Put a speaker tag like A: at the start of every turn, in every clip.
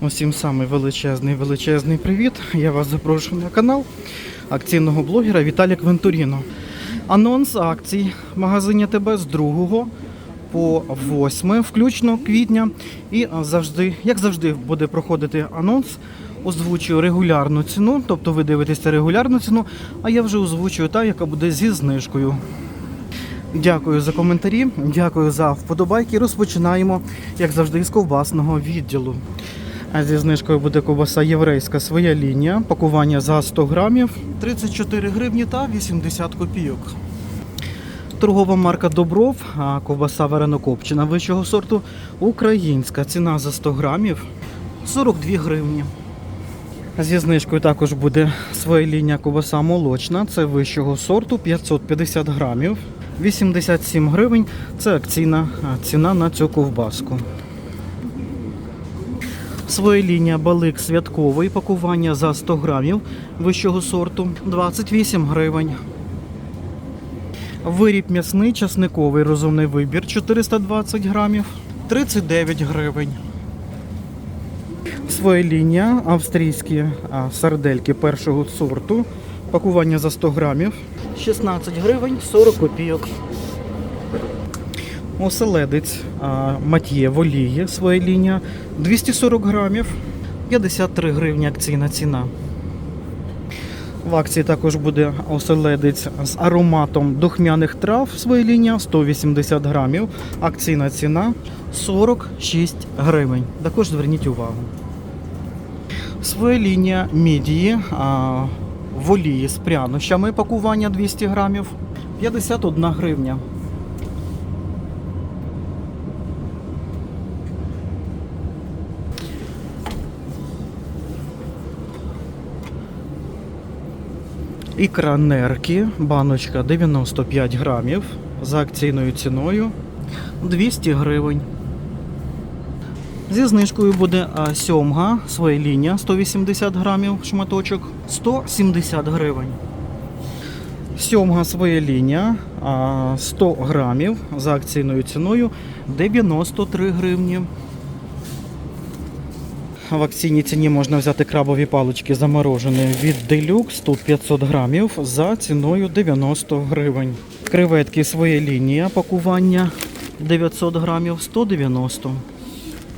A: Усім самий величезний величезний привіт. Я вас запрошую на канал акційного блогера Віталія Квентуріно. Анонс акцій в магазині ТБ з 2 по 8 включно квітня. І завжди, як завжди, буде проходити анонс. Озвучую регулярну ціну, тобто ви дивитеся регулярну ціну, а я вже озвучую та, яка буде зі знижкою. Дякую за коментарі, дякую за вподобайки. Розпочинаємо, як завжди, з ковбасного відділу. Зі знижкою буде ковбаса єврейська своя лінія. Пакування за 100 грамів 34 гривні та 80 копійок. Торгова марка Добров, а ковбаса варено-копчена вищого сорту. Українська ціна за 100 грамів 42 гривні. Зі знижкою також буде своя лінія ковбаса молочна. Це вищого сорту 550 грамів. 87 гривень. Це акційна ціна на цю ковбаску. Своя лінія балик святковий, пакування за 100 грамів вищого сорту 28 гривень. Виріб м'ясний часниковий розумний вибір 420 грамів 39 гривень. Своя лінія австрійські сардельки першого сорту. Пакування за 100 грамів 16 гривень 40 копійок. Оселедець мат'є в своя лінія 240 грамів 53 гривні акційна ціна. В акції також буде оселедець з ароматом духмяних трав своя лінія 180 грамів. Акційна ціна 46 гривень. Також зверніть увагу. Своя лінія мідії а, в олії з прянощами пакування 200 грамів 51 гривня. Ікра нерки, баночка 95 грамів за акційною ціною 200 гривень. Зі знижкою буде сьомга, своя лінія 180 грамів шматочок 170 гривень. Сьомга своя лінія 100 грамів за акційною ціною 93 гривні. В акційній ціні можна взяти крабові палички заморожені від Deluxe, тут 500 грамів за ціною 90 гривень. Креветки своє лінія пакування 900 грамів 190.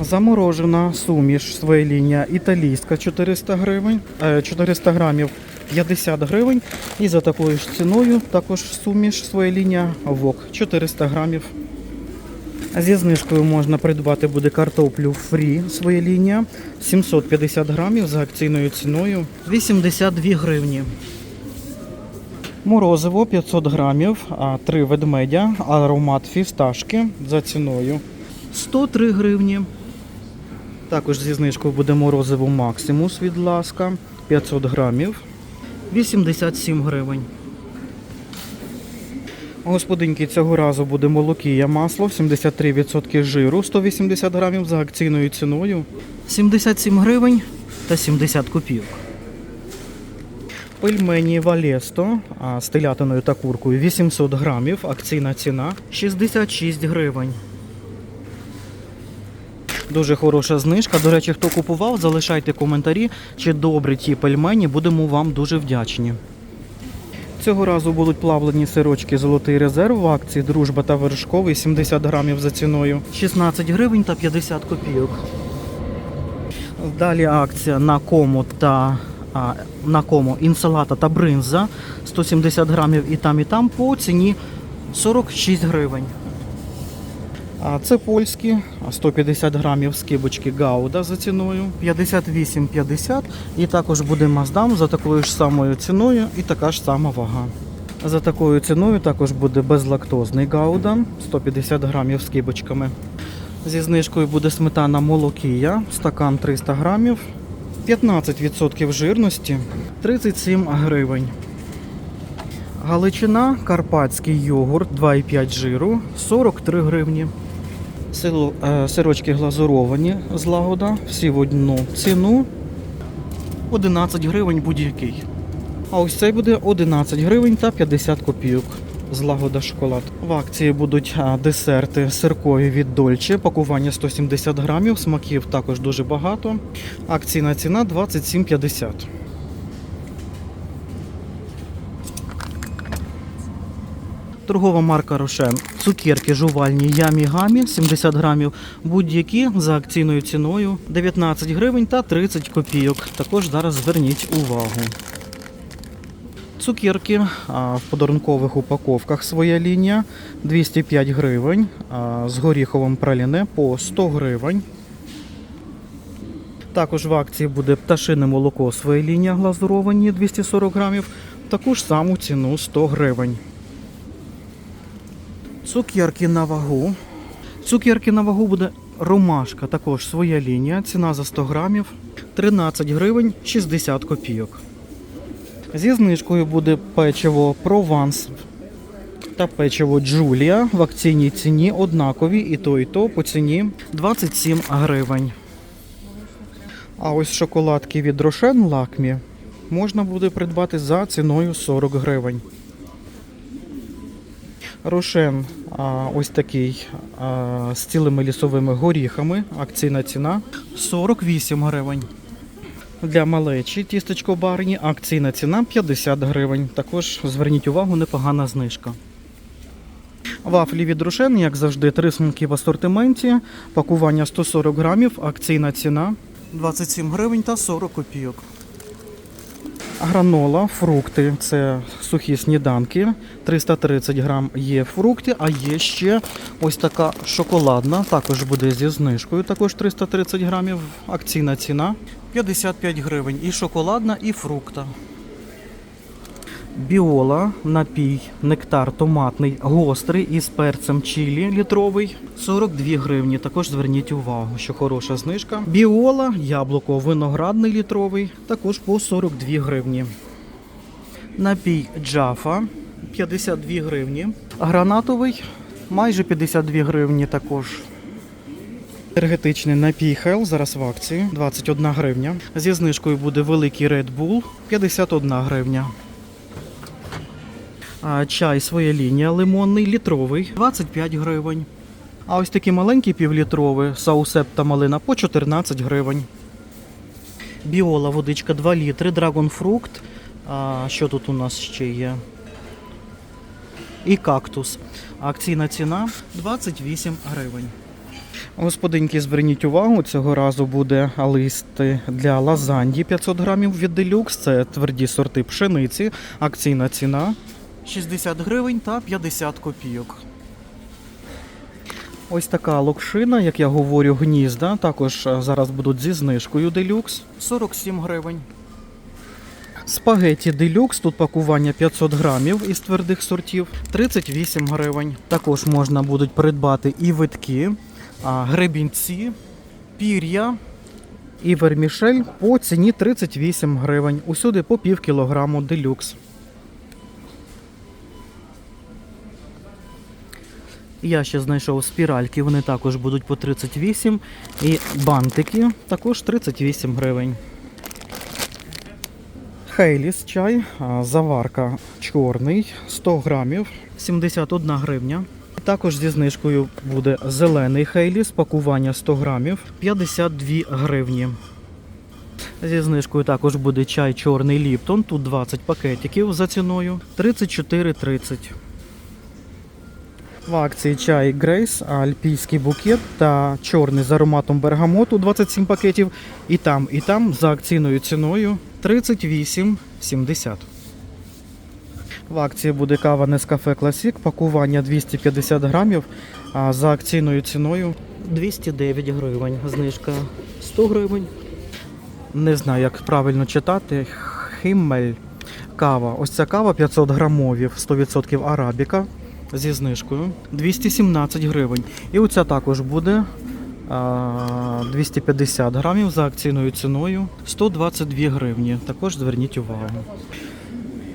A: Заморожена суміш своя лінія італійська 400 гривень, е, 400 грамів 50 гривень. І за такою ж ціною також суміш своя лінія ВОК 400 грамів. Зі знижкою можна придбати буде картоплю фрі, своя лінія 750 грамів за акційною ціною 82 гривні. Морозиво 500 грамів, а 3 ведмедя, аромат фісташки за ціною 103 гривні. Також зі знижкою буде морозиво Максимус від ласка 500 грамів 87 гривень. Господинки цього разу буде молокія масло 73% жиру 180 грамів за акційною ціною 77 гривень та 70 копійок. Пельмені Валесто з телятиною та куркою 800 грамів. Акційна ціна 66 гривень. Дуже хороша знижка. До речі, хто купував, залишайте коментарі, чи добрі ті пельмені, будемо вам дуже вдячні. Цього разу будуть плавлені сирочки Золотий резерв в акції Дружба та вершковий 70 грамів за ціною 16 гривень та 50 копійок. Далі акція на кому та а, на кому інсалата та бринза 170 грамів і там, і там по ціні 46 гривень. Це польські 150 грамів скибочки Гауда за ціною 58,50. І також буде Маздам за такою ж самою ціною і така ж сама вага. За такою ціною також буде безлактозний Гауда 150 грамів з кибочками. Зі знижкою буде сметана молокія, стакан 300 грамів, 15% жирності, 37 гривень. Галичина, карпатський йогурт 2,5 жиру, 43 гривні. Е, Сирочки глазуровані з лагода, всі в одну ціну. 11 гривень будь-який. А ось цей буде 11 гривень та 50 копійок. Злагода шоколад. В акції будуть десерти сиркові від Дольче, пакування 170 грамів, смаків також дуже багато. Акційна ціна 27,50. Торгова марка Рошен. Цукерки жувальні Ямі Гамі 70 грамів. Будь-які за акційною ціною 19 гривень та 30 копійок. Також зараз зверніть увагу. Цукерки а, в подарункових упаковках своя лінія 205 гривень. А, з горіховим праліне по 100 гривень. Також в акції буде пташине молоко своя лінія глазуровані 240 грамів. Таку ж саму ціну 100 гривень. Цукерки на вагу. Цукерки на вагу буде ромашка, також своя лінія. Ціна за 100 грамів 13 гривень 60 копійок. Зі знижкою буде печиво Прованс та печиво Джулія в акційній ціні однакові і то, і то по ціні 27 гривень. А ось шоколадки від Рошен Лакмі можна буде придбати за ціною 40 гривень. Рошен ось такий з цілими лісовими горіхами. Акційна ціна 48 гривень. Для малечі тістечко барні, акційна ціна 50 гривень. Також зверніть увагу, непогана знижка. Вафлі від Рошен, як завжди, три смаки в асортименті. Пакування 140 грамів, акційна ціна 27 гривень та 40 копійок. Гранола, фрукти це сухі сніданки. 330 грам є фрукти, а є ще ось така шоколадна, також буде зі знижкою, також 330 грамів. Акційна ціна 55 гривень. І шоколадна, і фрукта. Біола, напій, нектар томатний, гострий із перцем чилі літровий 42 гривні. Також зверніть увагу, що хороша знижка. Біола, яблуко виноградний літровий, також по 42 гривні. Напій Джафа 52 гривні. Гранатовий майже 52 гривні також. Енергетичний напій Хел зараз в акції 21 гривня. Зі знижкою буде великий Red Bull 51 гривня. Чай своя лінія лимонний, літровий 25 гривень. А ось такі маленькі півлітрові саусеп та малина по 14 гривень. Біола водичка 2 літри, драгонфрукт. А, що тут у нас ще є? І кактус. Акційна ціна 28 гривень. Господинки, зверніть увагу, цього разу буде листи для лазаньї 500 грамів від делюкс. Це тверді сорти пшениці. Акційна ціна 60 гривень та 50 копійок. Ось така локшина, як я говорю, гнізда. Також е, зараз будуть зі знижкою делюкс 47 гривень. Спагеті делюкс, тут пакування 500 грамів із твердих сортів 38 гривень. Також можна будуть придбати і витки, гребінці, пір'я і вермішель по ціні 38 гривень. Усюди по пів кілограму делюкс. Я ще знайшов спіральки, вони також будуть по 38. І бантики також 38 гривень. Хейліс чай, заварка чорний, 100 грамів, 71 гривня. Також зі знижкою буде зелений хейліс, пакування 100 грамів, 52 гривні. Зі знижкою також буде чай чорний Ліптон, тут 20 пакетиків за ціною 34,30. В акції чай Грейс, альпійський букет та чорний з ароматом бергамоту 27 пакетів. І там, і там за акційною ціною 38,70. В акції буде кава Nescafe Classic, пакування 250 грамів, а за акційною ціною 209 гривень. Знижка 100 гривень. Не знаю, як правильно читати. Хіммель. Кава. Ось ця кава 500 грамовів, 100% арабіка зі знижкою 217 гривень. І оця також буде 250 грамів за акційною ціною 122 гривні. Також зверніть увагу.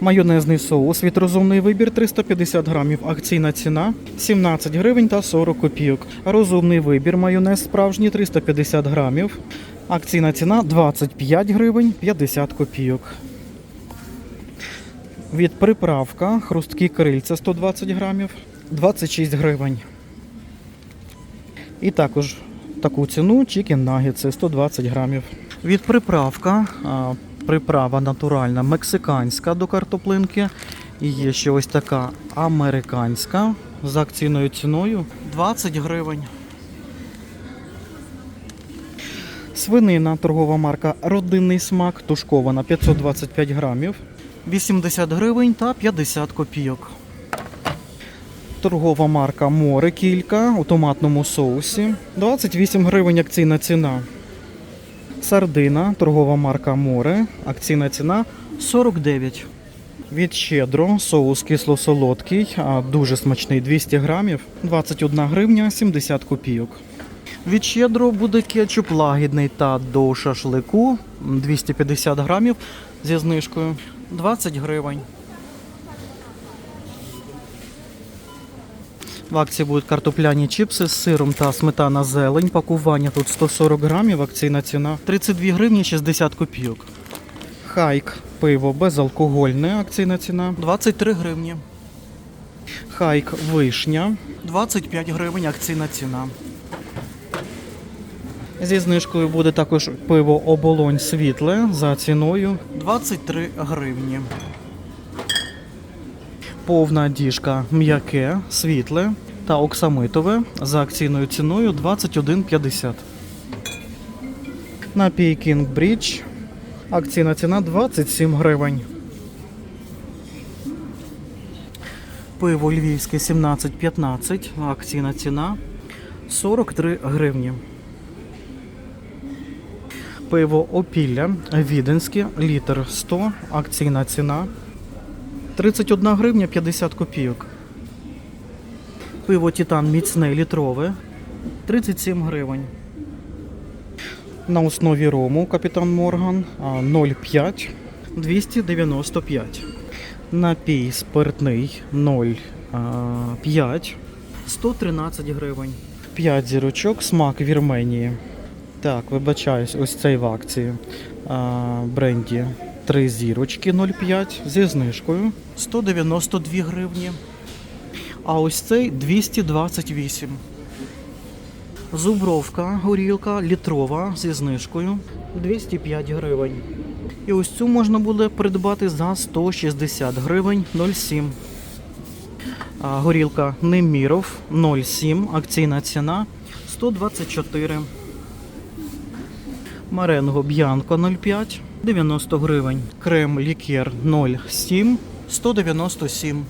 A: Майонезний соус від розумний вибір 350 грамів. Акційна ціна 17 гривень та 40 копійок. Розумний вибір майонез справжній 350 грамів. Акційна ціна 25 гривень 50 копійок. Від приправка хрусткі крильця 120 грамів 26 гривень. І також таку ціну чікен нагетси 120 грамів. Від приправка приправа натуральна мексиканська до картоплинки. І є ще ось така американська з акційною ціною 20 гривень. Свинина, торгова марка Родинний смак, тушкована 525 грамів, 80 гривень та 50 копійок. Торгова марка Море кілька у томатному соусі. 28 гривень акційна ціна. Сардина, торгова марка Море, акційна ціна 49. Від щедро соус кисло-солодкий, а, дуже смачний 200 грамів, 21 гривня 70 копійок. Від щедро буде кетчуп лагідний та до шашлику 250 грамів зі знижкою 20 гривень. В акції будуть картопляні чіпси з сиром та сметана зелень. Пакування тут 140 грамів, акційна ціна 32 гривні 60 копійок. Хайк пиво безалкогольне, акційна ціна 23 гривні. Хайк вишня 25 гривень, акційна ціна. Зі знижкою буде також пиво оболонь світле за ціною 23 гривні. Повна діжка м'яке, світле та оксамитове за акційною ціною 21,50. Напій King Bridge. Акційна ціна 27 гривень. Пиво львівське 17,15. Акційна ціна 43 гривні. Пиво Опілля Віденське, літр 100, акційна ціна 31 гривня 50 копійок. Пиво Титан міцне літрове 37 гривень. На основі рому Капітан Морган 0,5 295. Напій спиртний 0,5 113 гривень. 5 зірочок, смак Вірменії. Так, вибачаюсь, ось цей в акції. Бренді 3 зірочки 0,5 зі знижкою 192 гривні. А ось цей 228. Зубровка, горілка літрова зі знижкою 205 гривень. І ось цю можна буде придбати за 160 гривень 0,7. А, горілка Неміров 0,7. Акційна ціна 124. Маренго Б'янко 0,5 90 гривень. Крем Лікер 0,7 197.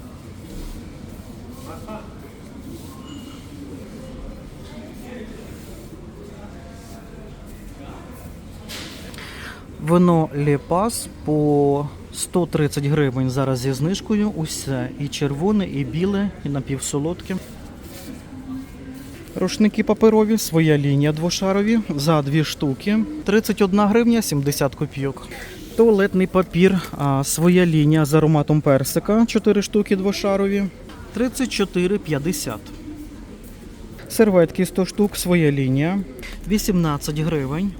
A: Вино Лепас по 130 гривень зараз зі знижкою. Усе і червоне, і біле, і напівсолодке. Рушники паперові, своя лінія двошарові за дві штуки. 31 гривня 70 копійок. Туалетний папір, а, своя лінія з ароматом персика, 4 штуки двошарові. 34,50. Серветки 100 штук, своя лінія. 18 гривень.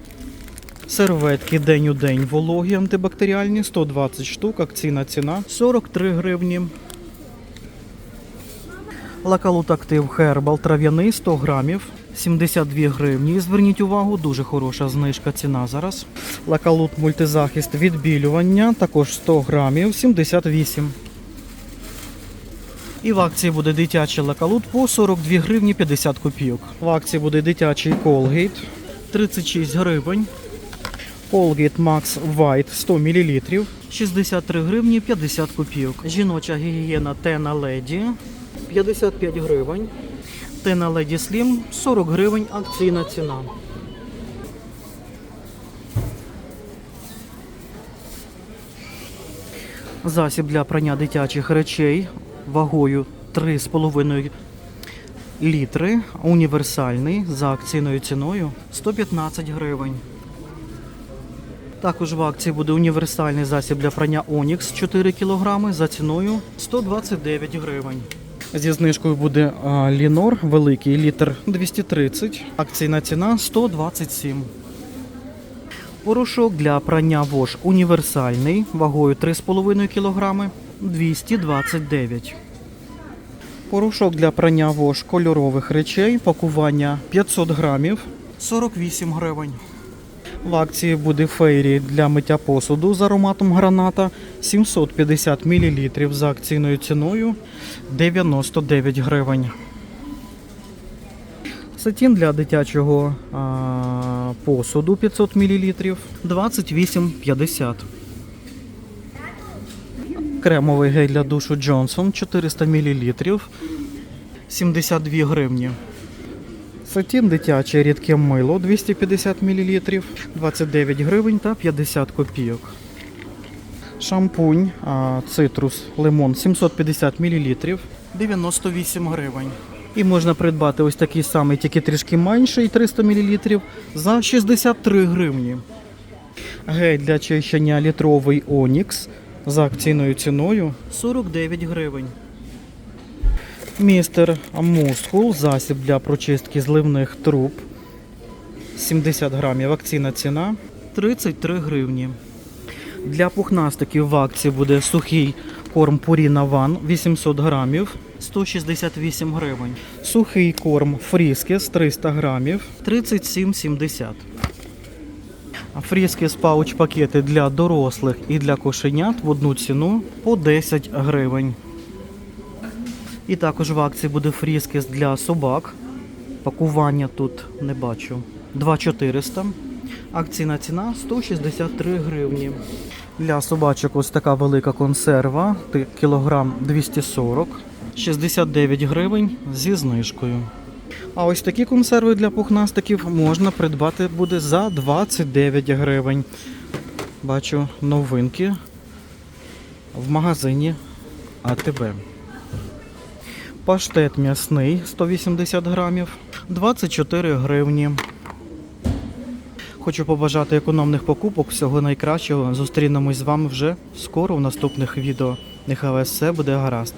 A: Серветки день у день вологі антибактеріальні 120 штук, акційна ціна 43 гривні. Лакалут Актив Хербал трав'яний 100 грамів, 72 гривні. Зверніть увагу, дуже хороша знижка ціна зараз. Лакалут мультизахист відбілювання, також 100 грамів, 78. І в акції буде дитячий лакалут по 42 гривні 50 копійок. В акції буде дитячий Colgate 36 гривень. Colgate Max White 100 мл 63 гривні 50 копійок. Жіноча гігієна Тена Леді 55 гривень. Тена Леді Slim 40 гривень акційна ціна. Засіб для прання дитячих речей вагою 3,5 літри. Універсальний за акційною ціною 115 гривень. Також в акції буде універсальний засіб для прання Onyx 4 кг за ціною 129 гривень. Зі знижкою буде Лінор великий літр 230, акційна ціна 127. Порошок для прання вож універсальний вагою 3,5 кг 229. Порошок для прання вож кольорових речей, пакування 500 грамів 48 гривень. В акції буде фейрі для миття посуду з ароматом граната 750 мл за акційною ціною 99 гривень. Сатін для дитячого а, посуду 500 мл 28,50. Кремовий гель для душу Johnson 400 мл 72 гривні. Сатін дитяче рідке мило 250 мл 29 гривень та 50 копійок. Шампунь цитрус лимон 750 мл 98 гривень. І можна придбати ось такий самий, тільки трішки менший 300 мл за 63 гривні. Гель для чищення літровий Онікс за акційною ціною 49 гривень. Містер Мускул засіб для прочистки зливних труб 70 грамів. Акційна ціна 33 гривні. Для пухнастиків в акції буде сухий корм Purina One 800 грамів 168 гривень. Сухий корм Фріскес 300 грамів 37,70. А Фріскес пауч пакети для дорослих і для кошенят в одну ціну по 10 гривень. І також в акції буде фріскес для собак. Пакування тут не бачу. 2400. Акційна ціна 163 гривні. Для собачок ось така велика консерва. Кілограм 240. 69 гривень зі знижкою. А ось такі консерви для пухнастиків можна придбати буде за 29 гривень. Бачу новинки в магазині АТБ. Паштет м'ясний 180 грамів 24 гривні. Хочу побажати економних покупок, всього найкращого. Зустрінемось з вами вже скоро в наступних відео. Нехай все буде гаразд.